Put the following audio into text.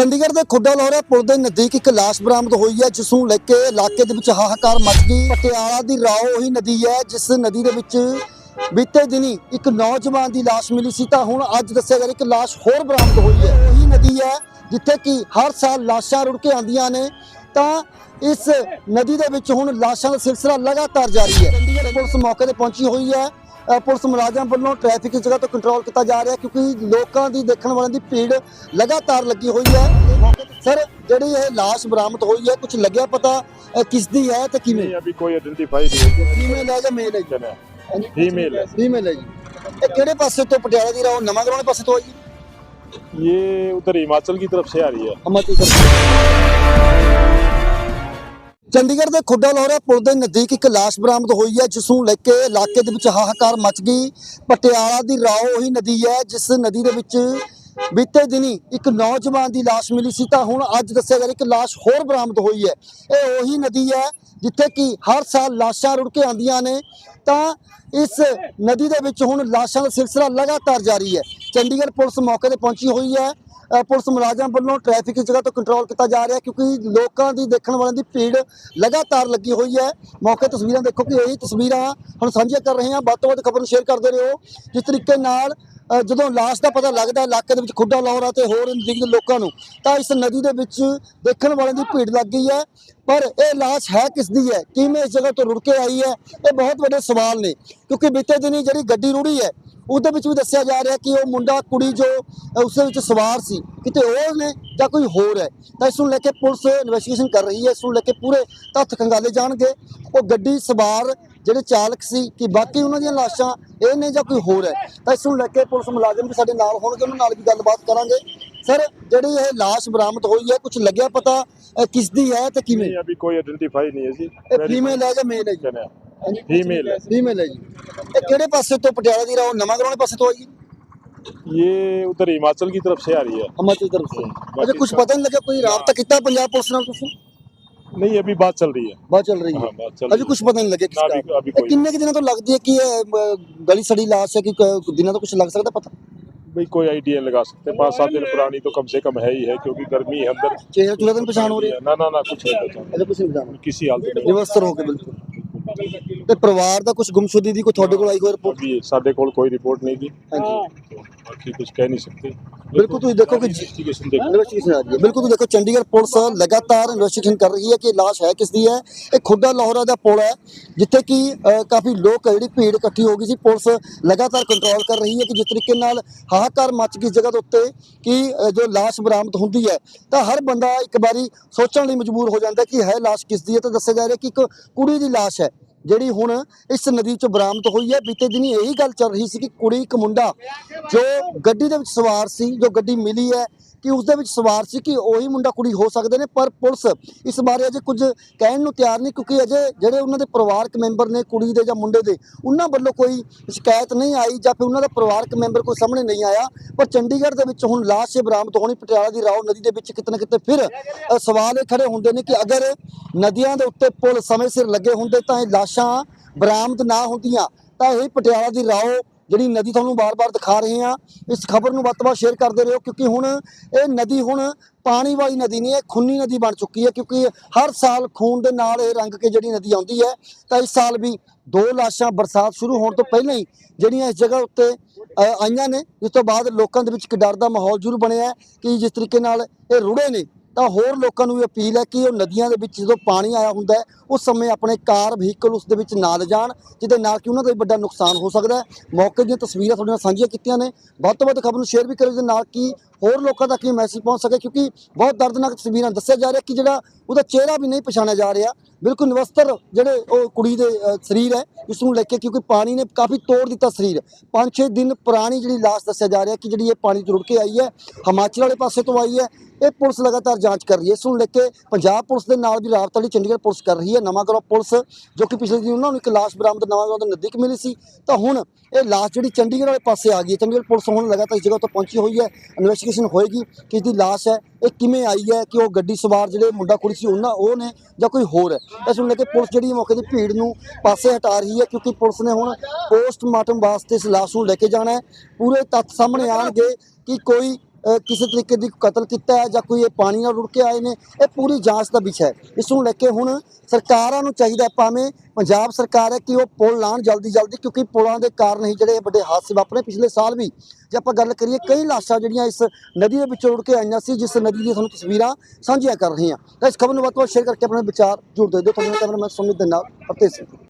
ਚੰਡੀਗੜ੍ਹ ਦੇ ਖੁੱਡਾ ਲਾਹੌਰਾ ਪੁਲ ਦੇ ਨਜ਼ਦੀਕ ਇੱਕ ਲਾਸ਼ ਬਰਾਮਦ ਹੋਈ ਹੈ, ਜਿਸ ਨੂੰ ਲੈ ਕੇ ਇਲਾਕੇ ਦੇ ਵਿੱਚ ਹਾਹਾਕਾਰ ਮਚ ਗਈ। ਪਟਿਆਲਾ ਦੀ ਰਾਓ ਉਹੀ ਨਦੀ ਹੈ, ਜਿਸ ਨਦੀ ਦੇ ਵਿੱਚ ਬੀਤੇ ਦਿਨੀ ਇੱਕ ਨੌਜਵਾਨ ਦੀ ਲਾਸ਼ ਮਿਲੀ ਸੀ। ਤਾਂ ਹੁਣ ਅੱਜ ਦੱਸਿਆ ਜਾ ਰਿਹਾ ਕਿ ਲਾਸ਼ ਹੋਰ ਬਰਾਮਦ ਹੋਈ ਹੈ। ਉਹੀ ਨਦੀ ਹੈ, ਜਿੱਥੇ ਕਿ ਹਰ ਸਾਲ ਲਾਸ਼ਾਂ ਰੁੜ ਕੇ ਆਉਂਦੀਆਂ ਨੇ। ਤਾਂ ਇਸ ਨਦੀ ਦੇ ਵਿੱਚ ਹੁਣ ਲਾਸ਼ਾਂ ਦਾ ਸਿਲਸਿਲਾ ਲਗਾਤਾਰ ਜਾਰੀ ਹੈ। ਚੰਡੀਗੜ੍ਹ ਪੁਲਿਸ ਮੌਕੇ ਤੇ ਪਹੁੰਚੀ ਹੋਈ ਹੈ। ਪੁਲਿਸ ਮੁਲਾਜ਼ਮ ਵੱਲੋਂ ਟ੍ਰੈਫਿਕ ਇਸ ਜਗ੍ਹਾ ਤੋਂ ਕੰਟਰੋਲ ਕੀਤਾ ਜਾ ਰਿਹਾ ਕਿਉਂਕਿ ਲੋਕਾਂ ਦੀ ਦੇਖਣ ਵਾਲਿਆਂ ਦੀ ਭੀੜ ਲਗਾਤਾਰ ਲੱਗੀ ਹੋਈ ਹੈ ਮੌਕੇ ਤੇ- ਸਰ ਜਿਹੜੀ ਇਹ ਲਾਸ਼ ਬਰਾਮਦ ਹੋਈ ਹੈ ਕੁਝ ਲੱਗਿਆ ਪਤਾ ਅ, ਕਿਸ ਦੀ ਹੈ ਤੇ ਕਿਵੇਂ नहीं अभी कोई आइडेंटिफाई नहीं है ਫੀਮੇਲ ਹੈ ਜਾਂ ਮੇਲ ਹੈ क्या है फीमेल है ਫੀਮੇਲ ਹੈ ਜੀ ਇਹ ਕਿਹੜੇ ਪਾਸੇ ਤੋਂ ਪਟਿਆਲਾ ਦੀ ਰਾਹ ਨਵਾਂ ਗਰਾਉਣੇ ਪਾਸੇ ਤੋਂ ਆਈ ये उधर हिमाचल की तरफ से आ रही है ਹਿਮਾਚਲ ਚੰਡੀਗੜ੍ਹ ਦੇ ਖੁੱਡਾ ਲਾਹੌਰਾ ਪੁਲ ਦੇ ਨਜ਼ਦੀਕ ਇੱਕ ਲਾਸ਼ ਬਰਾਮਦ ਹੋਈ ਹੈ ਜਿਸ ਨੂੰ ਲੈ ਕੇ ਇਲਾਕੇ ਦੇ ਵਿੱਚ ਹਾਹਾਕਾਰ ਮਚ ਗਈ। ਪਟਿਆਲਾ ਦੀ ਰਾਓ ਉਹੀ ਨਦੀ ਹੈ, ਜਿਸ ਨਦੀ ਦੇ ਵਿੱਚ ਬੀਤੇ ਦਿਨੀ ਇੱਕ ਨੌਜਵਾਨ ਦੀ ਲਾਸ਼ ਮਿਲੀ ਸੀ। ਤਾਂ ਹੁਣ ਅੱਜ ਦੱਸਿਆ ਜਾ ਰਿਹਾ ਕਿ ਲਾਸ਼ ਹੋਰ ਬਰਾਮਦ ਹੋਈ ਹੈ। ਇਹ ਉਹੀ ਨਦੀ ਹੈ, ਜਿੱਥੇ ਕਿ ਹਰ ਸਾਲ ਲਾਸ਼ਾਂ ਰੁੜ ਕੇ ਆਉਂਦੀਆਂ ਨੇ। ਤਾਂ ਇਸ ਨਦੀ ਦੇ ਵਿੱਚ ਹੁਣ ਲਾਸ਼ਾਂ ਦਾ ਸਿਲਸਿਲਾ ਲਗਾਤਾਰ ਜਾਰੀ ਹੈ। ਚੰਡੀਗੜ੍ਹ ਪੁਲਿਸ ਮੌਕੇ ਤੇ ਪਹੁੰਚੀ ਹੋਈ ਹੈ। ਪੁਲਿਸ ਮੁਲਾਜ਼ਮ ਵੱਲੋਂ ਟ੍ਰੈਫਿਕ ਇਸ ਜਗ੍ਹਾ ਤੋਂ ਕੰਟਰੋਲ ਕੀਤਾ ਜਾ ਰਿਹਾ ਕਿਉਂਕਿ ਲੋਕਾਂ ਦੀ ਦੇਖਣ ਵਾਲਿਆਂ ਦੀ ਭੀੜ ਲਗਾਤਾਰ ਲੱਗੀ ਹੋਈ ਹੈ। ਮੌਕੇ ਤਸਵੀਰਾਂ ਦੇਖੋ ਕਿ ਇਹੀ ਤਸਵੀਰਾਂ ਹੁਣ ਸਾਂਝੀਆਂ ਕਰ ਰਹੇ ਹਾਂ। ਵੱਧ ਤੋਂ ਵੱਧ ਖਬਰ ਨੂੰ ਸ਼ੇਅਰ ਕਰਦੇ ਰਹੋ। ਜਿਸ ਤਰੀਕੇ ਨਾਲ ਜਦੋਂ ਲਾਸ਼ ਦਾ ਪਤਾ ਲੱਗਦਾ ਇਲਾਕੇ ਦੇ ਵਿੱਚ ਖੁੱਡਾ ਲਾਹੌਰਾ ਤੇ ਹੋਰ ਨਜ਼ਦੀਕ ਦੇ ਲੋਕਾਂ ਨੂੰ, ਤਾਂ ਇਸ ਨਦੀ ਦੇ ਵਿੱਚ ਦੇਖਣ ਵਾਲਿਆਂ ਦੀ ਭੀੜ ਲੱਗ ਗਈ ਹੈ। ਪਰ ਇਹ ਲਾਸ਼ ਹੈ ਕਿਸ ਦੀ ਹੈ? ਕਿਵੇਂ ਇਸ ਜਗ੍ਹਾ ਤੋਂ ਰੁੜ ਕੇ ਆਈ ਹੈ? ਇਹ ਬਹੁਤ ਵੱਡੇ ਸਵਾਲ ਨੇ। ਕਿਉਂਕਿ ਬੀਤੇ ਦਿਨੀ ਜਿਹੜੀ ਗੱਡੀ ਰੁੜੀ ਹੈ ਉਹਦੇ ਵਿੱਚ ਵੀ ਦੱਸਿਆ ਜਾ ਰਿਹਾ ਕਿ ਉਹ ਮੁੰਡਾ ਕੁੜੀ ਜੋ ਉਸ ਵਿੱਚ ਸਵਾਰ ਸੀ ਕਿਤੇ ਉਹ ਨੇ ਜਾਂ ਕੋਈ ਹੋਰ ਹੈ। ਤਾਂ ਇਸ ਨੂੰ ਲੈ ਕੇ ਪੁਲਿਸ ਇਨਵੈਸਟੀਗੇਸ਼ਨ ਕਰ ਰਹੀ ਹੈ ਇਸ ਨੂੰ ਲੈ ਕੇ ਪੂਰੇ ਤੱਥ ਖੰਗਾਲੇ ਜਾਣਗੇ। ਉਹ ਗੱਡੀ ਸਵਾਰ ਜਿਹੜੇ ਚਾਲਕ ਸੀ ਕਿ ਬਾਕੀ ਉਹਨਾਂ ਦੀਆਂ ਲਾਸ਼ਾਂ ਇਹ ਨੇ ਜਾਂ ਕੋਈ ਹੋਰ ਹੈ। ਤਾਂ ਇਸ ਨੂੰ ਲੈ ਕੇ ਪੁਲਿਸ ਮੁਲਾਜ਼ਮ ਵੀ ਸਾਡੇ ਨਾਲ ਹੋਣਗੇ ਉਹਨਾਂ ਨਾਲ ਵੀ ਗੱਲਬਾਤ ਕਰਾਂਗੇ। ਸਰ ਜਿਹੜੀ ਇਹ ਲਾਸ਼ ਬਰਾਮਦ ਹੋਈ ਹੈ ਕੁਝ ਲੱਗਿਆ ਪਤਾ ਕਿਸ ਦੀ ਹੈ ਤੇ ਕਿਵੇਂ? ਅਭੀ ਕੋਈ ਆਇਡੈਂਟੀਫਾਈ ਨਹੀਂ ਹੈ ਜੀ। ਇਹ ਫੀਮੇਲ ਹੈ ਜਾਂ ਮੇਲ ਹੈ ਜੀ? क्या है फीमेल है ਫੀਮੇਲ ਹੈ ਜੀ ਇਹ ਕਿਹੜੇ ਪਾਸੇ ਤੋਂ ਪਟਿਆਲਾ ਦੀ ਰਾਹ ਨਵਾਂ ਗਰਾਉਣੇ ਪਾਸੇ ਤੋਂ ਆਈ ਜੀ ये उधर हिमाचल की तरफ से आ रही है ਹਿਮਾਚਲ ਤਰਫ ਤੋਂ ਬਾਕੀ ਅੱਛਾ ਕੁਝ ਪਤਾ ਨਹੀਂ ਲੱਗਿਆ ਕੋਈ ਰਾਬਤਾ ਕੀਤਾ ਪੰਜਾਬ ਪੁਲਿਸ ਨਾਲ ਤੁਸੀਂ नहीं अभी बात चल रही है ਬਾਤ ਚੱਲ ਰਹੀ हाँ ਹੈ बात चल ਅਜੇ रही ਕੁਝ ਪਤਾ ਨਹੀਂ ਲੱਗਿਆ ਕਿਸ ਨਾ, ਦਾ ਅਭੀ- ਅਭੀ ਇਹ ਕੋਈ- ਕਿੰਨੇ ਕਿ ਦਿਨਾਂ ਤੋਂ ਲੱਗਦੀ ਹੈ ਕਿ ਇਹ ਅ, ਗਲੀ ਸੜੀ ਲਾਸ਼ ਹੈ ਕਿ ਕ- ਦਿਨਾਂ ਤੋਂ ਕੁਝ ਲੱਗ ਸਕਦਾ ਪਤਾ है भाई कोई आइडिया लगा सकते पाँच सात दिन पुरानी तो कम से कम है ही है क्योंकि गर्मी है अंदर ਚਿਹਰਾ ਚੁਹਰਾ ਤਾਂ ਨੀ ਪਛਾਣ ਹੋ ਰਹੀ ਹੈ ना ना ना कुछ नहीं पहचान ਅਜੇ ਕੁਝ ਨਹੀਂ ਪਛਾਣ किसी हालत में ਵਿਵਸਥਰ ਹੋ ਕੇ ਬਿਲਕੁਲ ਤੇ ਪਰਿਵਾਰ ਦਾ ਕੁਝ ਗੁੰਮਸ਼ੁਦੀ ਦੀ ਕੋਈ ਤੁਹਾਡੇ ਕੋਲ ਆਈ ਹੋਈ ਰਿਪੋਰਟ ਜੀ ਸਾਡੇ ਕੋਲ ਕੋਈ ਰਿਪੋਰਟ ਨਹੀਂ ਜੀ। ਹਾਂਜੀ ਬਾਕੀ ਕੁਝ ਕਹਿ ਨਹੀਂ ਸਕਦੇ। ਬਿਲਕੁਲ ਤੁਸੀਂ ਦੇਖੋ ਕਿ ਇਨਵੈਸਟੀਗੇਸ਼ਨ ਆ ਰਹੀ ਬਿਲਕੁਲ ਤੁਸੀਂ ਦੇਖੋ ਚੰਡੀਗੜ੍ਹ ਪੁਲਿਸ ਲਗਾਤਾਰ ਇਨਵੈਸਟੀਗੇਸ਼ਨ ਕਰ ਰਹੀ ਹੈ ਕਿ ਲਾਸ਼ ਹੈ ਕਿਸ ਦੀ ਹੈ। ਇਹ ਖੁੱਡਾ ਲਾਹੌਰਾ ਦਾ ਪੁਲ ਹੈ ਜਿੱਥੇ ਕਿ ਕਾਫੀ ਲੋਕ ਜਿਹੜੀ ਭੀੜ ਇਕੱਠੀ ਹੋ ਗਈ ਸੀ। ਪੁਲਿਸ ਲਗਾਤਾਰ ਕੰਟਰੋਲ ਕਰ ਰਹੀ ਹੈ ਕਿ ਜਿਸ ਤਰੀਕੇ ਨਾਲ ਹਾਹਾਕਾਰ ਮੱਚ ਗਈ ਜਗ੍ਹਾ ਦੇ ਉੱਤੇ ਕਿ ਜੋ ਲਾਸ਼ ਬਰਾਮਦ ਹੁੰਦੀ ਹੈ ਤਾਂ ਹਰ ਬੰਦਾ ਇੱਕ ਵਾਰੀ ਸੋਚਣ ਲਈ ਮਜਬੂਰ ਹੋ ਜਾਂਦਾ ਕਿ ਹੈ ਲਾਸ਼ ਕਿਸ ਦੀ ਹੈ। ਤਾਂ ਦੱਸਿਆ ਜਾ ਰਿਹਾ ਕਿ ਇੱਕ ਕੁੜੀ ਦੀ ਲਾਸ਼ ਹੈ ਜਿਹੜੀ ਹੁਣ ਇਸ ਨਦੀ ਚ ਬਰਾਮਦ ਹੋਈ ਹੈ। ਬੀਤੇ ਦਿਨੀ ਇਹੀ ਗੱਲ ਚੱਲ ਰਹੀ ਸੀ ਕਿ ਕੁੜੀ ਇੱਕ ਮੁੰਡਾ ਜੋ ਗੱਡੀ ਦੇ ਵਿੱਚ ਸਵਾਰ ਸੀ, ਜੋ ਗੱਡੀ ਮਿਲੀ ਹੈ, ਕਿ ਉਸ ਦੇ ਵਿੱਚ ਸਵਾਰ ਸੀ ਕਿ ਉਹੀ ਮੁੰਡਾ ਕੁੜੀ ਹੋ ਸਕਦੇ ਨੇ, ਪਰ ਪੁਲਿਸ ਇਸ ਬਾਰੇ ਅਜੇ ਕੁਝ ਕਹਿਣ ਨੂੰ ਤਿਆਰ ਨਹੀਂ, ਕਿਉਂਕਿ ਅਜੇ ਜਿਹੜੇ ਉਹਨਾਂ ਦੇ ਪਰਿਵਾਰਕ ਮੈਂਬਰ ਨੇ, ਕੁੜੀ ਦੇ ਜਾਂ ਮੁੰਡੇ ਦੇ, ਉਹਨਾਂ ਵੱਲੋਂ ਕੋਈ ਸ਼ਿਕਾਇਤ ਨਹੀਂ ਆਈ ਜਾਂ ਫਿਰ ਉਹਨਾਂ ਦਾ ਪਰਿਵਾਰਕ ਮੈਂਬਰ ਕੋਈ ਸਾਹਮਣੇ ਨਹੀਂ ਆਇਆ। ਪਰ ਚੰਡੀਗੜ੍ਹ ਦੇ ਵਿੱਚ ਹੁਣ ਲਾਸ਼ ਇਹ ਬਰਾਮਦ ਹੋਣੀ, ਪਟਿਆਲਾ ਦੀ ਰਾਓ ਨਦੀ ਦੇ ਵਿੱਚ ਕਿਤੇ ਨਾ ਕਿਤੇ ਫਿਰ ਸਵਾਲ ਇਹ ਖੜੇ ਹੁੰਦੇ ਨੇ ਕਿ ਅਗਰ ਨਦੀਆਂ ਦੇ ਉੱਤੇ ਪੁਲ ਸਮੇਂ ਸਿਰ ਲੱਗੇ ਹੁੰਦੇ ਤਾਂ ਇਹ ਲਾਸ਼ਾਂ ਬਰਾਮਦ ਨਾ ਹੁੰਦੀਆਂ। ਤਾਂ ਇਹ ਪਟਿਆਲਾ ਦੀ ਰਾਓ ਜਿਹੜੀ ਨਦੀ ਤੁਹਾਨੂੰ ਬਾਰ-ਬਾਰ ਦਿਖਾ ਰਹੇ ਹਾਂ, ਇਸ ਖਬਰ ਨੂੰ ਵੱਧ ਤੋਂ ਵੱਧ ਸ਼ੇਅਰ ਕਰਦੇ ਰਹੋ, ਕਿਉਂਕਿ ਹੁਣ ਇਹ ਨਦੀ ਹੁਣ ਪਾਣੀ ਵਾਲੀ ਨਦੀ ਨਹੀਂ, ਇਹ ਖੂਨੀ ਨਦੀ ਬਣ ਚੁੱਕੀ ਹੈ, ਕਿਉਂਕਿ ਹਰ ਸਾਲ ਖੂਨ ਦੇ ਨਾਲ ਇਹ ਰੰਗ ਕੇ ਜਿਹੜੀ ਨਦੀ ਆਉਂਦੀ ਹੈ, ਤਾਂ ਇਸ ਸਾਲ ਵੀ ਦੋ ਲਾਸ਼ਾਂ ਬਰਸਾਤ ਸ਼ੁਰੂ ਹੋਣ ਤੋਂ ਪਹਿਲਾਂ ਹੀ ਜਿਹੜੀਆਂ ਇਸ ਜਗ੍ਹਾ ਉੱਤੇ ਆਈਆਂ ਨੇ, ਜਿਸ ਤੋਂ ਬਾਅਦ ਲੋਕਾਂ ਦੇ ਵਿੱਚ ਇੱਕ ਡਰ ਦਾ ਮਾਹੌਲ ਜ਼ਰੂਰ ਬਣਿਆ ਕਿ ਜਿਸ ਤਰੀਕੇ ਨਾਲ ਇਹ ਰੁੜੇ ਨੇ ਤਾਂ ਹੋਰ ਲੋਕਾਂ ਨੂੰ ਵੀ ਅਪੀਲ ਹੈ ਕਿ ਉਹ ਨਦੀਆਂ ਦੇ ਵਿੱਚ ਜਦੋਂ ਪਾਣੀ ਆਇਆ ਹੁੰਦਾ ਹੈ, ਉਸ ਸਮੇਂ ਆਪਣੇ ਕਾਰ, ਵਹੀਕਲ ਉਸ ਦੇ ਵਿੱਚ ਨਾ ਲਿਜਾਣ ਜਿਹਦੇ ਨਾਲ ਕਿ ਉਹਨਾਂ ਦਾ ਵੀ ਵੱਡਾ ਨੁਕਸਾਨ ਹੋ ਸਕਦਾ ਹੈ। ਮੌਕੇ ਦੀਆਂ ਤਸਵੀਰਾਂ ਤੁਹਾਡੇ ਨਾਲ ਸਾਂਝੀਆਂ ਕੀਤੀਆਂ ਨੇ। ਵੱਧ ਤੋਂ ਵੱਧ ਖਬਰ ਨੂੰ ਸ਼ੇਅਰ ਵੀ ਕਰੋ ਜਿਹਦੇ ਨਾਲ ਕਿ ਹੋਰ ਲੋਕਾਂ ਤੱਕ ਇਹ ਮੈਸੇਜ ਪਹੁੰਚ ਸਕੇ ਕਿਉਂਕਿ ਬਹੁਤ ਦਰਦਨਾਕ ਤਸਵੀਰਾਂ ਦੱਸਿਆ ਜਾ ਰਿਹਾ ਕਿ ਜਿਹੜਾ ਉਹਦਾ ਚਿਹਰਾ ਵੀ ਨਹੀਂ ਪਛਾਣਿਆ ਜਾ ਰਿਹਾ। ਬਿਲਕੁਲ ਨਿਵਸਤਰ ਜਿਹੜੇ ਉਹ ਕੁੜੀ ਦੇ ਸਰੀਰ ਹੈ, ਇਸ ਨੂੰ ਲੈ ਕੇ ਕਿਉਂਕਿ ਪਾਣੀ ਨੇ ਕਾਫੀ ਤੋੜ ਦਿੱਤਾ ਸਰੀਰ। 5-6 ਦਿਨ ਪੁਰਾਣੀ ਜਿਹੜੀ ਲਾਸ਼ ਦੱਸਿਆ ਜਾ ਰਿਹਾ ਕਿ ਜਿਹੜੀ ਇਹ ਪਾਣੀ ਤੋਂ ਰੁੜ ਕੇ ਆਈ ਹੈ, ਹਿਮਾਚਲ ਵਾਲੇ ਪਾਸੇ ਤੋਂ ਆਈ ਹੈ, ਇਹ ਪੁਲਿਸ ਲਗਾਤਾਰ ਜਾਂਚ ਕਰ ਰਹੀ ਹੈ। ਇਸ ਨੂੰ ਲੈ ਕੇ ਪੰਜਾਬ ਪੁਲਿਸ ਦੇ ਨਾਲ ਵੀ ਰਾਬਤਾ ਲਈ ਚੰਡੀਗੜ੍ਹ ਪੁਲਿਸ ਕਰ ਰਹੀ ਹੈ ਨਵਾਂ ਗਰੋ ਪੁਲਿਸ, ਜੋ ਕਿ ਪਿਛਲੇ ਦਿਨ ਉਹਨਾਂ ਨੂੰ ਇੱਕ ਲਾਸ਼ ਬਰਾਮਦ ਨਵਾਂ ਗਰੋ ਦੇ ਨਜ਼ਦੀਕ ਮਿਲੀ ਸੀ। ਤਾਂ ਹੁਣ ਇਹ ਲਾਸ਼ ਜਿਹੜੀ ਚੰਡੀਗੜ੍ਹ ਵਾਲੇ ਪਾਸੇ ਆ ਗਈ ਹੈ, ਚੰਡੀਗੜ੍ਹ ਪੁਲਿਸ ਹੁਣ ਲਗਾਤਾਰ ਇਸ ਜਗ੍ਹਾ ਤੋਂ ਪਹੁੰਚੀ ਹੋਈ ਹੈ। ਇਨਵੈਸਟੀਗੇਸ਼ਨ ਹੋਏਗੀ ਕਿ ਇਸ ਦੀ ਲਾਸ਼ ਹੈ, ਇਹ ਕਿਵੇਂ ਆਈ ਹੈ ਕਿ ਉਹ ਗੱਡੀ ਸਵਾਰ ਜਿਹੜੇ ਮੁੰਡਾ ਕੁੜੀ ਸੀ, ਉਹਨਾਂ, ਉਹ ਨੇ ਜਾਂ ਕੋਈ ਹੋਰ ਹੈ। ਇਸ ਨੂੰ ਲੈ ਕੇ ਪੁਲਿਸ ਜਿਹੜੀ ਮੌਕੇ ਦੀ ਭੀੜ ਨੂੰ ਪਾਸੇ ਹਟਾ ਰਹੀ ਹੈ ਕਿਉਂਕਿ ਪੁਲਿਸ ਨੇ ਹੁਣ ਪੋਸਟਮਾਰਟਮ ਵਾਸਤੇ ਇਸ ਲਾਸ਼ ਨੂੰ ਲੈ ਕੇ ਜਾਣਾ ਹੈ। ਪੂਰੇ ਤੱਥ ਸਾਹਮਣੇ ਆਣਗੇ ਕਿ ਕੋਈ ਕਿਸੇ ਤਰੀਕੇ ਦੀ ਕਤਲ ਕੀਤਾ ਹੈ ਜਾਂ ਕੋਈ ਇਹ ਪਾਣੀ ਨਾਲ ਰੁੜ ਕੇ ਆਏ ਨੇ, ਇਹ ਪੂਰੀ ਜਾਂਚ ਦਾ ਵਿਸ਼ਾ ਹੈ। ਇਸ ਨੂੰ ਲੈ ਕੇ ਹੁਣ ਸਰਕਾਰਾਂ ਨੂੰ ਚਾਹੀਦਾ ਭਾਵੇਂ ਪੰਜਾਬ ਸਰਕਾਰ ਹੈ ਕਿ ਉਹ ਪੁਲ ਲਾਉਣ ਜਲਦੀ ਜਲਦੀ, ਕਿਉਂਕਿ ਪੁਲਾਂ ਦੇ ਕਾਰਨ ਹੀ ਜਿਹੜੇ ਵੱਡੇ ਹਾਦਸੇ ਵਾਪਰੇ ਪਿਛਲੇ ਸਾਲ ਵੀ। ਜੇ ਆਪਾਂ ਗੱਲ ਕਰੀਏ, ਕਈ ਲਾਸ਼ਾਂ ਜਿਹੜੀਆਂ ਇਸ ਨਦੀ ਦੇ ਵਿੱਚੋਂ ਰੁੜ ਕੇ ਆਈਆਂ ਸੀ, ਜਿਸ ਨਦੀ ਦੀਆਂ ਤੁਹਾਨੂੰ ਤਸਵੀਰਾਂ ਸਾਂਝੀਆਂ ਕਰ ਰਹੇ ਹਾਂ ਤਾਂ ਇਸ ਖਬਰ ਨੂੰ ਵੱਧ ਤੋਂ ਵੱਧ ਸ਼ੇਅਰ ਕਰਕੇ ਆਪਣੇ ਵਿਚਾਰ ਜੁੜ ਦੇ ਦਿਓ। ਤੁਹਾਨੂੰ ਨਾਲ ਕੈਮਰਾਮੈਨ ਸੁਮਿਤ ਦੇ ਨਾਲ ਅਤੇ ਸਿੰਘ।